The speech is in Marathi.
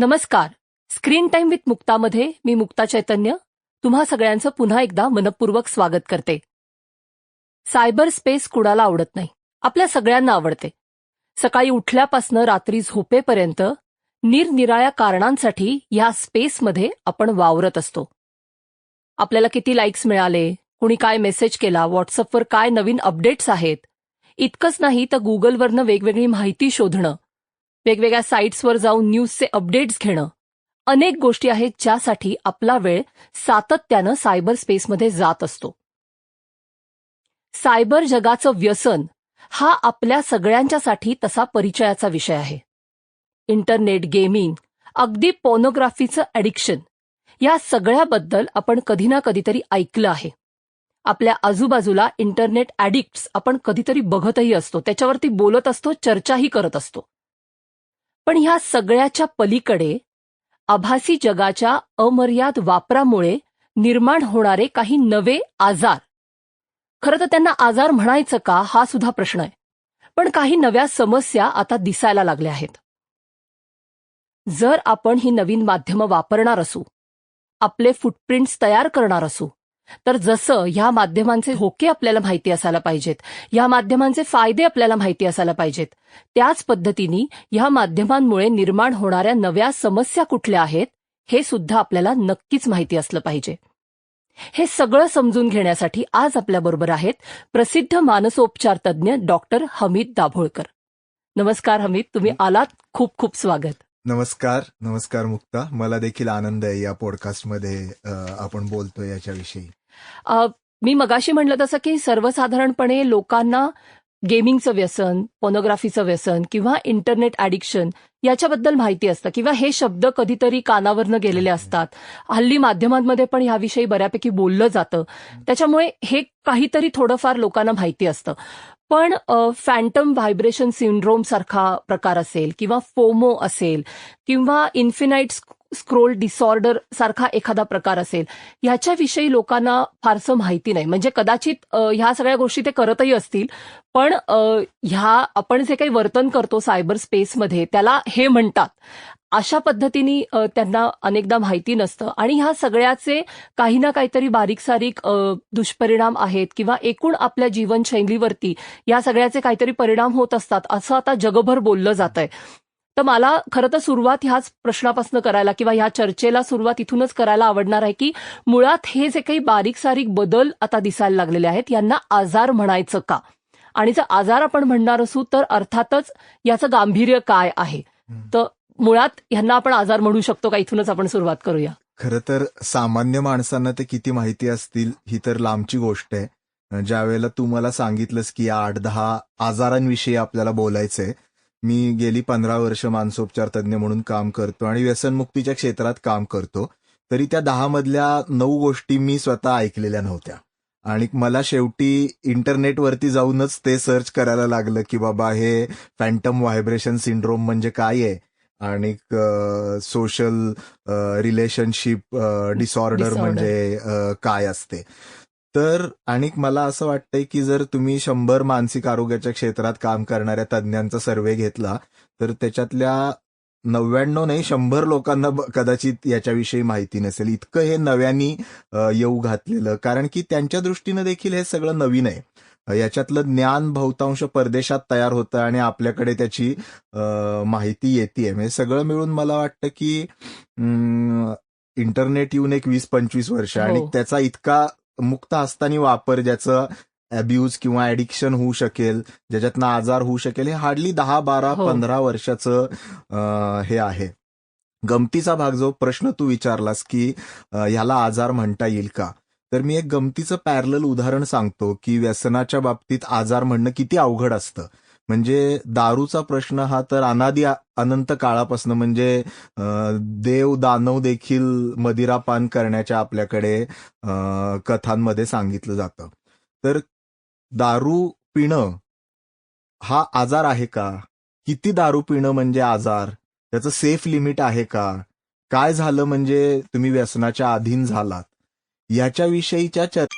नमस्कार. स्क्रीन टाइम विथ मुक्तामध्ये मी मुक्ता चैतन्य. तुम्हा सगळ्यांचं पुन्हा एकदा मनपूर्वक स्वागत करते. सायबर स्पेस कुणाला आवडत नाही? आपल्या सगळ्यांना आवडते. सकाळी उठल्यापासनं रात्री झोपेपर्यंत निरनिराळ्या कारणांसाठी या स्पेसमध्ये आपण वावरत असतो. आपल्याला किती लाईक्स मिळाले? कुणी काय मेसेज केला? व्हॉट्सअपवर काय नवीन अपडेट्स आहेत? इतकंच नाही तर गुगलवरनं वेगवेगळी माहिती शोधणं. वेगवेगळ्या साईट्सवर जाऊन न्यूजचे अपडेट्स घेणं. अनेक गोष्टी आहेत ज्यासाठी आपला वेळ सातत्यानं सायबर स्पेसमध्ये जात असतो. सायबर जगाचं व्यसन हा आपल्या सगळ्यांच्यासाठी तसा परिचयाचा विषय आहे. इंटरनेट गेमिंग अगदी पोनोग्राफीचं ॲडिक्शन या सगळ्याबद्दल आपण कधी ना कधीतरी ऐकलं आहे. आपल्या आजूबाजूला इंटरनेट ॲडिक्ट्स आपण कधीतरी बघतही असतो त्याच्यावरती बोलत असतो चर्चाही करत असतो. पण ह्या सगळ्याच्या पलीकडे आभासी जगाच्या अमर्याद वापरामुळे निर्माण होणारे काही नवे आजार. खरं तर त्यांना आजार म्हणायचं का हा सुद्धा प्रश्न आहे. पण काही नव्या समस्या आता दिसायला लागल्या आहेत. जर आपण ही नवीन माध्यमं वापरणार असू आपले फुटप्रिंट्स तयार करणार असू तर जसं ह्या माध्यमांचे धोके आपल्याला माहिती असायला पाहिजेत ह्या माध्यमांचे फायदे आपल्याला माहिती असायला पाहिजेत त्याच पद्धतीने ह्या माध्यमांमुळे निर्माण होणाऱ्या नव्या समस्या कुठल्या आहेत हे सुद्धा आपल्याला नक्कीच माहिती असलं पाहिजे. हे सगळं समजून घेण्यासाठी आज आपल्याबरोबर आहेत प्रसिद्ध मानसोपचार तज्ज्ञ डॉक्टर हमीद दाभोळकर. नमस्कार हमीद तुम्ही आलात. खूप खूप स्वागत. नमस्कार नमस्कार मुक्ता. मला देखील आनंद आहे या पॉडकास्टमध्ये आपण बोलतोय याच्याविषयी. मी मगाशी म्हणलं तसं की सर्वसाधारणपणे लोकांना गेमिंगचं व्यसन पोनोग्राफीचं व्यसन किंवा इंटरनेट ॲडिक्शन याच्याबद्दल माहिती असतं किंवा हे शब्द कधीतरी कानावरनं गेलेले असतात. हल्ली माध्यमांमध्ये पण ह्याविषयी बऱ्यापैकी बोललं जातं. त्याच्यामुळे हे काहीतरी थोडंफार लोकांना माहिती असतं. पण फॅन्टम व्हायब्रेशन सिंड्रोम सारखा प्रकार असेल किंवा फोमो असेल किंवा इन्फिनाईट स्क्रोल डिसऑर्डर सारखा एखादा प्रकार असेल ह्याच्याविषयी लोकांना फारसं माहिती नाही. म्हणजे कदाचित ह्या सगळ्या गोष्टी ते करतही असतील पण ह्या आपण जे काही वर्तन करतो सायबर स्पेसमध्ये त्याला हे म्हणतात. अशा पद्धतीने त्यांना अनेकदा माहिती नसतं. आणि ह्या सगळ्याचे काही ना काहीतरी बारीक सारीक दुष्परिणाम आहेत किंवा एकूण आपल्या जीवनशैलीवरती या सगळ्याचे काहीतरी परिणाम होत असतात असं आता जगभर बोललं जात आहे तर मला खरं तर सुरुवात ह्याच प्रश्नापासून करायला किंवा ह्या चर्चेला सुरुवात इथूनच करायला आवडणार आहे की मुळात हे जे काही बारीक सारीक बदल आता दिसायला लागलेले आहेत यांना आजार म्हणायचं का? आणि जर आजार आपण म्हणणार असू तर अर्थातच याचं गांभीर्य काय आहे? तर मुळात ह्यांना आपण आजार म्हणू शकतो का? इथूनच आपण सुरुवात करूया. खरं तर सामान्य माणसांना ते किती माहिती असतील ही तर लांबची गोष्ट आहे. ज्या वेळेला तू मला सांगितलंस की या आठ दहा आजारांविषयी आपल्याला बोलायचंय मी गेली पंधरा वर्ष मानसोपचार तज्ज्ञ म्हणून काम करतो आणि व्यसनमुक्तीच्या क्षेत्रात काम करतो तरी त्या दहा मधल्या नऊ गोष्टी मी स्वतः ऐकलेल्या नव्हत्या. आणि मला शेवटी इंटरनेटवरती जाऊनच ते सर्च करायला लागलं की बाबा हे फॅन्टम व्हायब्रेशन सिंड्रोम म्हणजे काय आहे? आणि सोशल रिलेशनशिप डिसऑर्डर. म्हणजे काय असते? तर आणि मला असं वाटतंय की जर तुम्ही शंभर मानसिक आरोग्याच्या क्षेत्रात काम करणाऱ्या तज्ज्ञांचा सर्वे घेतला तर त्याच्यातल्या नव्याण्णव नाही शंभर लोकांना कदाचित याच्याविषयी माहिती नसेल. इतकं हे नव्यानी येऊ घातलेलं. कारण की त्यांच्या दृष्टीनं देखील हे सगळं नवीन आहे. याच्यातलं ज्ञान बहुतांश परदेशात तयार होतं आणि आपल्याकडे त्याची माहिती येते म्हणजे सगळं मिळून मला वाटतं की इंटरनेट येऊन एक वीस पंचवीस वर्ष. आणि हो. त्याचा इतका मुक्त असताना वापर ज्याचं अब्यूज किंवा ऍडिक्शन होऊ शकेल ज्याच्यातनं आजार होऊ शकेल हे हार्डली दहा बारा हो. पंधरा वर्षाचं अं, हे आहे. गमतीचा भाग जो प्रश्न तू विचारलास की अं, ह्याला आजार म्हणता येईल का? तर मी एक गमतीचं पॅरल उदाहरण सांगतो की व्यसनाच्या बाबतीत आजार म्हणणं किती अवघड असतं. म्हणजे दारूचा प्रश्न हा तर अनादी अनंत काळापासून म्हणजे देव दानव देखील मदिरापान करण्याच्या आपल्याकडे कथांमध्ये सांगितलं जातं. तर दारू पिणं हा आजार आहे का? किती दारू पिणं म्हणजे आजार? त्याचं सेफ लिमिट आहे का? काय झालं म्हणजे तुम्ही व्यसनाच्या अधीन झालात? याच्याविषयीच्या चर्चा